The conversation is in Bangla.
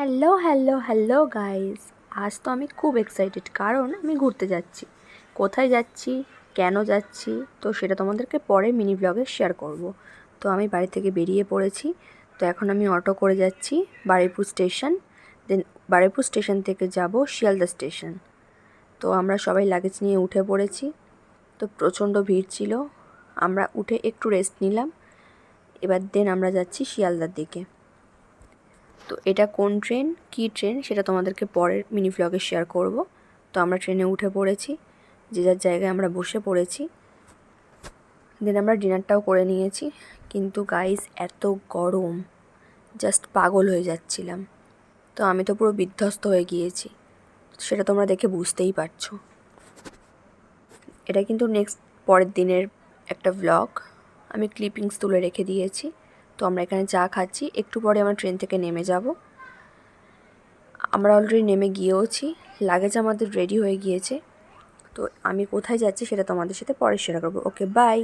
হ্যালো হ্যালো হ্যালো গাইস আজ তো আমি খুব এক্সাইটেড কারণ আমি ঘুরতে যাচ্ছি। কোথায় যাচ্ছি? কেন যাচ্ছি? তো সেটা তোমাদেরকে পরে মিনি ব্লগে শেয়ার করব। তো আমি বাড়ি থেকে বেরিয়ে পড়েছি। তো এখন আমি অটো করে যাচ্ছি Baruipur station then Baruipur station থেকে যাব শিয়ালদা স্টেশন তো আমরা সবাই লাগেজ নিয়ে উঠে পড়েছি। তো প্রচণ্ড ভিড় ছিল। আমরা উঠে একটু রেস্ট নিলাম। এবার দেন আমরা যাচ্ছি শিয়ালদার দিকে। তো এটা কোন ট্রেন? কী ট্রেন? সেটা তোমাদেরকে পরের মিনি ভ্লগে শেয়ার করব। তো আমরা ট্রেনে উঠে পড়েছি, যে যার জায়গায় আমরা বসে পড়েছি। দেন আমরা ডিনারটাও করে নিয়েছি। কিন্তু গাইস এত গরম। জাস্ট পাগল হয়ে যাচ্ছিলাম। তো আমি তো পুরো বিধ্বস্ত হয়ে গিয়েছি। সেটা তোমরা দেখে বুঝতেই পারছ। এটা কিন্তু নেক্সট পরের দিনের একটা ভ্লগ আমি ক্লিপিংস তুলে রেখে দিয়েছি। তো আমরা এখানে চা খাচ্ছি। একটু পরে আমরা ট্রেন থেকে নেমে যাব। আমরা অলরেডি নেমে গিয়েওছি। লাগেজ আমাদের রেডি হয়ে গিয়েছে। তো আমি কোথায় যাচ্ছি সেটা তোমাদের সাথে পরে শেয়ার করব। Okay bye